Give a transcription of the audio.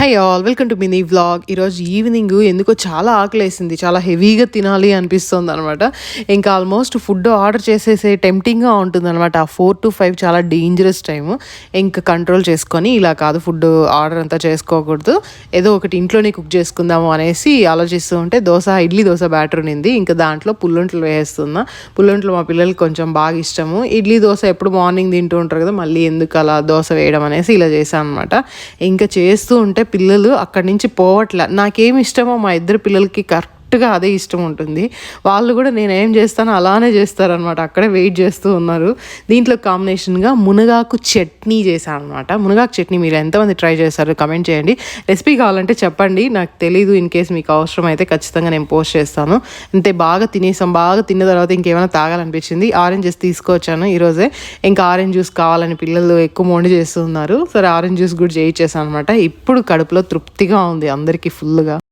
Hi all welcome to mini vlog ఈరోజు evening ఎందుకో చాలా ఆకలేసింది చాలా హెవీగా తినాలి అనిపిస్తుంది అనమాట ఇంకా ఆల్మోస్ట్ ఫుడ్ ఆర్డర్ చేసేసే టెంప్టింగ్గా ఉంటుంది అనమాట ఆ ఫోర్ టు ఫైవ్ చాలా డేంజరస్ టైము ఇంకా కంట్రోల్ చేసుకొని ఇలా కాదు ఫుడ్ ఆర్డర్ అంతా చేసుకోకూడదు. ఏదో ఒకటి ఇంట్లోనే కుక్ చేసుకుందాము అనేసి ఆలోచిస్తూ ఉంటే దోశ ఇడ్లీ దోశ బ్యాటర్ ఉంది ఇంకా దాంట్లో పుల్లొంట్లు వేస్తున్నా. పుల్లొంట్లు మా పిల్లలకి కొంచెం బాగా ఇష్టము. ఇడ్లీ దోశ ఎప్పుడు మార్నింగ్ తింటూ ఉంటారు కదా మళ్ళీ ఎందుకు అలా దోశ వేయడం అనేసి ఇలా చేశాను అనమాట ఇంకా చేస్తూ ఉంటే పిల్లలు అక్కడి నుంచి పోవట్లే. నాకేమి ఇష్టమో మా ఇద్దరు పిల్లలకి కరెక్ట్గా అదే ఇష్టం ఉంటుంది. వాళ్ళు కూడా నేను ఏం చేస్తానో అలానే చేస్తారనమాట అక్కడే వెయిట్ చేస్తూ ఉన్నారు. దీంట్లో కాంబినేషన్గా మునగాకు చట్నీ చేశాను అనమాట మునగాకు చట్నీ మీరు ఎంతమంది ట్రై చేశారు కమెంట్ చేయండి. రెసిపీ కావాలంటే చెప్పండి. నాకు తెలీదు. ఇన్ కేస్ మీకు అవసరం అయితే ఖచ్చితంగా నేను పోస్ట్ చేస్తాను. అంతే బాగా తినేసాం. బాగా తిన్న తర్వాత ఇంకేమైనా తాగాలనిపించింది. ఆరెంజెస్ తీసుకొచ్చాను ఈరోజే. ఇంకా ఆరెంజ్ జ్యూస్ కావాలని పిల్లలు ఎక్కువ మొండి చేస్తున్నారు. సరే ఆరెంజ్ జ్యూస్ కూడా చేయించేసాను అనమాట ఇప్పుడు కడుపులో తృప్తిగా ఉంది అందరికీ ఫుల్గా.